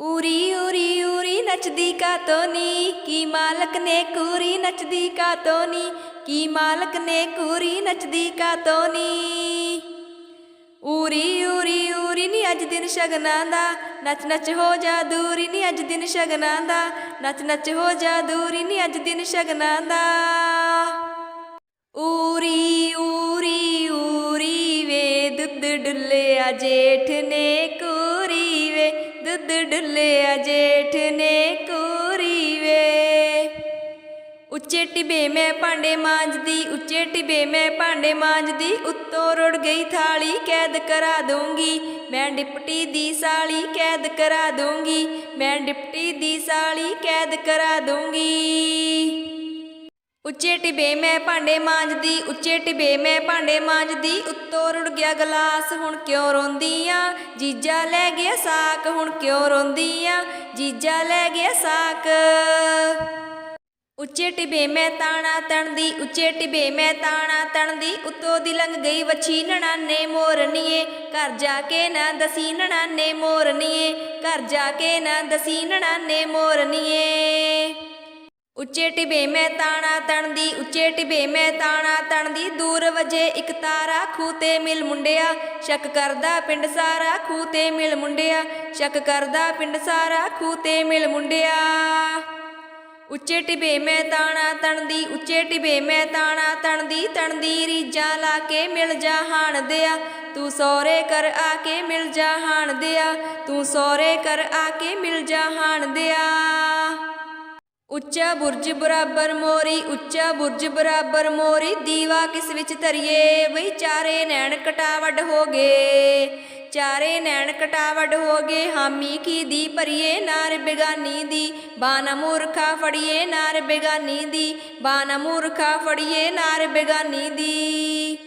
ਉਰੀ ਉਰੀ ਉਰੀ ਨੱਚਦੀ ਕਾਤੋਂ ਨੀ? ਕੀ ਮਾਲਕ ਨੇ ਕੂਰੀ ਨੱਚਦੀ ਕਾਤੋਂ ਨੀ? ਕੀ ਮਾਲਕ ਨੇ ਕੂਰੀ ਨੱਚਦੀ ਕਾਤੋਂ ਨੀ? ਉਰੀ ਉਰੀ ਉਰੀ ਨੀ ਅੱਜ ਦਿਨ ਸ਼ਗਨਾਂ ਦਾ। ਨੱਚ ਨੱਚ ਹੋ ਜਾ ਦੂਰੀ ਨੀ ਅੱਜ ਦਿਨ ਸ਼ਗਨਾਂ ਦਾ। ਨੱਚ ਨੱਚ ਹੋ ਜਾ ਦੂਰੀ ਨੀ ਅੱਜ ਦਿਨ ਸ਼ਗਨਾਂ ਦਾ। ਉਰੀ ਉਰੀ ਉਰੀ ਵੇ ਦੁੱਧ ਡੁੱਲਿਆ ਜੇਠ ਨੇ ਕੂਰੀ। ਵੇ ਦੁੱਧ ਡੁੱਲਿਆ ਜੇਠ ਨੇ ਕੂਰੀ ਉੱਚੇ ਟਿਬੇ ਮੈਂ ਭਾਂਡੇ ਮਾਂਜਦੀ, ਉੱਚੇ ਟਿਬੇ ਮੈਂ ਭਾਂਡੇ ਮਾਂਜਦੀ, ਉੱਤੋਂ ਰੁੜ ਗਈ ਥਾਲੀ, ਕੈਦ ਕਰਾ ਦੂੰਗੀ ਮੈਂ ਡਿਪਟੀ ਦੀ ਸਾਲੀ, ਕੈਦ ਕਰਾ ਦੂੰਗੀ ਮੈਂ ਡਿਪਟੀ ਦੀ ਸਾਲੀ, ਕੈਦ ਕਰਾ ਦੂੰਗੀ ਉੱਚੇ ਟਿਬੇ ਮੈਂ ਭਾਂਡੇ ਮਾਂਜਦੀ, ਉੱਚੇ ਟਿਬੇ ਮੈਂ ਭਾਂਡੇ ਮਾਂਜਦੀ, ਉੱਤੋਂ ਰੁੜ ਗਿਆ ਗਲਾਸ, ਹੁਣ ਕਿਉਂ ਰੋਂਦੀ ਆ ਜੀਜਾ ਲੈ ਗਿਆ ਸਾਕ, ਹੁਣ ਕਿਉਂ ਰੋਂਦੀ ਆ ਜੀਜਾ ਲੈ ਗਿਆ ਸਾਕ। ਉੱਚੇ ਟਿਬੇ ਮੈਂ ਤਾਣਾ ਤਣਦੀ, ਉੱਚੇ ਟਿਬੇ ਮੈਂ ਤਾਣਾ ਤਣਦੀ, ਉੱਤੋਂ ਦੀ ਲੰਘ ਗਈ ਵਛੀ ਨਣਾਨੇ ਮੋਰਨੀਏ। ਘਰ ਜਾ ਕੇ ਨਾ ਦਸੀ ਨਣਾਨੇ ਮੋਰਨੀਏ, ਘਰ ਜਾ ਕੇ ਨਾ ਦਸੀ ਨਣਾਨੇ ਮੋਰਨੀਏ। ਉੱਚੇ ਟਿਬੇ ਮੈਂ ਤਾਣਾ ਤਣਦੀ, ਉੱਚੇ ਟਿਬੇ ਮੈਂ ਤਾਣਾ ਤਣਦੀ, ਦੂਰ ਵਜੇ ਇੱਕ ਤਾਰਾ ਖੂ ਤੇ ਮਿਲ ਮੁੰਡਿਆ, ਸ਼ੱਕ ਕਰਦਾ ਪਿੰਡ ਸਾਰਾ ਖੂ ਤੇ ਮਿਲ ਮੁੰਡਿਆ, ਸ਼ੱਕ ਕਰਦਾ ਪਿੰਡ ਸਾਰਾ ਖੂ ਤੇ ਮਿਲ ਮੁੰਡਿਆ। ਉੱਚੇ ਟਿਬੇ ਮੈਂ ਤਾਣਾ ਤਣਦੀ, ਉੱਚੇ ਟਿਬੇ ਮੈਂ ਤਾਣਾ ਤਣਦੀ ਤਣਦੀ ਰੀਜਾਂ ਲਾ ਕੇ ਮਿਲ ਜਾ ਹਾਣ ਦਿਆ, ਤੂੰ ਸੋਰੇ ਕਰ ਆ ਕੇ ਮਿਲ ਜਾ ਹਾਣ ਦਿਆ, ਤੂੰ ਸੋਰੇ ਕਰ ਆ ਕੇ ਮਿਲ ਜਾ ਹਾਣ ਦਿਆ। ਉੱਚਾ ਬੁਰਜ ਬਰਾਬਰ ਮੋਰੀ, ਉੱਚਾ ਬੁਰਜ ਬਰਾਬਰ ਮੋਰੀ, ਦੀਵਾ ਕਿਸ ਵਿੱਚ ਧਰੀਏ? ਬਈ ਚਾਰੇ ਨੈਣ ਕਟਾਵੜ ਹੋ ਗਏ। ਚਾਰੇ ਨੈਣ ਕਟਾਵੜ ਹੋ ਗਏ, ਹਾਮੀ ਕੀ ਦੀ ਭਰੀਏ? ਨਾਰ ਬੇਗਾਨੀ ਦੀ, ਬਾਨਾ ਮੂਰਖਾ ਫੜੀਏ। ਨਾਰ ਬੇਗਾਨੀ ਦੀ, ਬਾਨਾ ਮੂਰਖਾ ਫੜੀਏ। ਨਾਰ ਬੇਗਾਨੀ ਦੀ।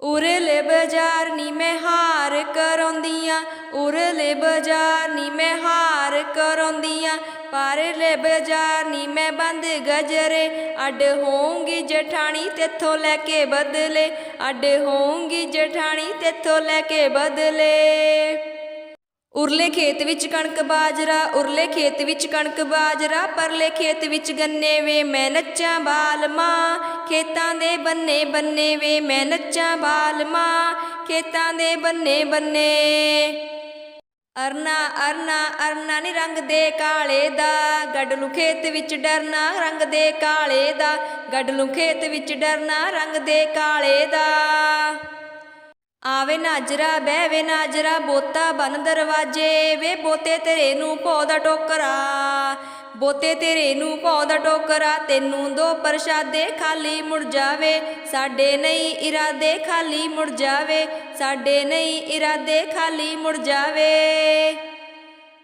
ਉਰਲੇ ਬਾਜ਼ਾਰ ਨੀ ਮੈਂ ਹਾਰ ਕਰਾਉਂਦੀਆਂ ਉਰਲੇ ਬਾਜ਼ਾਰ ਨੀ ਮੈਂ ਹਾਰ ਕਰਾਉਂਦੀਆਂ ਪਰਲੇ ਬਾਜ਼ਾਰ ਨੀ ਮੈਂ ਬੰਦ ਗਜਰੇ। ਅੱਡ ਹੋਊਂਗੀ ਜਠਾਣੀ ਤੇਥੋਂ ਲੈ ਕੇ ਬਦਲੇ। ਅੱਡ ਹੋਊਂਗੀ ਜਠਾਣੀ ਤੇਥੋਂ ਲੈ ਕੇ ਬਦਲੇ। ਉਰਲੇ ਖੇਤ ਵਿੱਚ ਕਣਕ ਬਾਜਰਾ, ਉਰਲੇ ਖੇਤ ਵਿੱਚ ਕਣਕ ਬਾਜਰਾ, ਪਰਲੇ ਖੇਤ ਵਿੱਚ ਗੰਨੇ ਵੇ ਮੈਂ ਨੱਚਾਂ ਬਾਲਮਾ ਖੇਤਾਂ ਦੇ ਬੰਨੇ ਬੰਨੇ ਵੇ ਮੈਂ ਨੱਚਾਂ ਬਾਲਮਾ ਖੇਤਾਂ ਦੇ ਬੰਨੇ ਬੰਨੇ ਅਰਨਾ ਅਰਨਾ ਅਰਨਾ ਨੀ ਰੰਗ ਦੇ ਕਾਲੇ ਦਾ। ਗੱਡਲੂ ਖੇਤ ਵਿੱਚ ਡਰਨਾ ਰੰਗ ਦੇ ਕਾਲੇ ਦਾ। ਗੱਡਲੂ ਖੇਤ ਵਿੱਚ ਡਰਨਾ ਰੰਗ ਦੇ ਕਾਲੇ ਦਾ। ਆਵੇ ਨਾਜਰਾ, ਬਹਿਵੇ ਨਾਜਰਾ, ਬੋਤਾ ਬਨ ਦਰਵਾਜੇ। ਵੇ ਬੋਤੇ ਤੇਰੇ ਨੂੰ ਪੌਦਾ ਟੋਕਰਾ। ਬੋਤੇ ਤੇਰੇ ਨੂੰ ਪੌਦਾ ਟੋਕਰਾ। ਤੈਨੂੰ ਦੋ ਪ੍ਰਸ਼ਾਦੇ ਖਾਲੀ ਮੁੜ ਜਾਵੇ। ਸਾਡੇ ਨਹੀਂ ਇਰਾਦੇ ਖਾਲੀ ਮੁੜ ਜਾਵੇ। ਸਾਡੇ ਨਹੀਂ ਇਰਾਦੇ ਖਾਲੀ ਮੁੜ ਜਾਵੇ।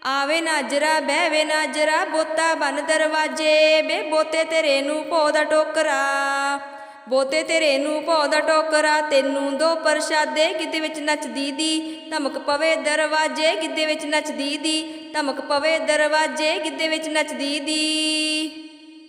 ਆਵੇ ਨਾਜਰਾ ਬਹਿਵੇ ਨਾਜਰਾ ਬੋਤਾ ਬਨ ਦਰਵਾਜੇ। ਬੇ ਬੋਤੇ ਤੇਰੇ ਨੂੰ ਭੋ ਦਾ ਟੋਕਰਾ। ਬੋਤੇ ਤੇਰੇ ਨੂੰ ਭੋ ਦਾ ਟੋਕਰਾ, ਤੈਨੂੰ ਦੋ ਪ੍ਰਸ਼ਾਦੇ। ਗਿੱਧੇ ਵਿੱਚ ਨੱਚਦੀ ਦੀ ਧਮਕ ਪਵੇ ਦਰਵਾਜੇ। ਗਿੱਧੇ ਵਿੱਚ ਨੱਚਦੀ ਦੀ ਧਮਕ ਪਵੇ ਦਰਵਾਜੇ। ਗਿੱਧੇ ਵਿੱਚ ਨੱਚਦੀ ਦੀ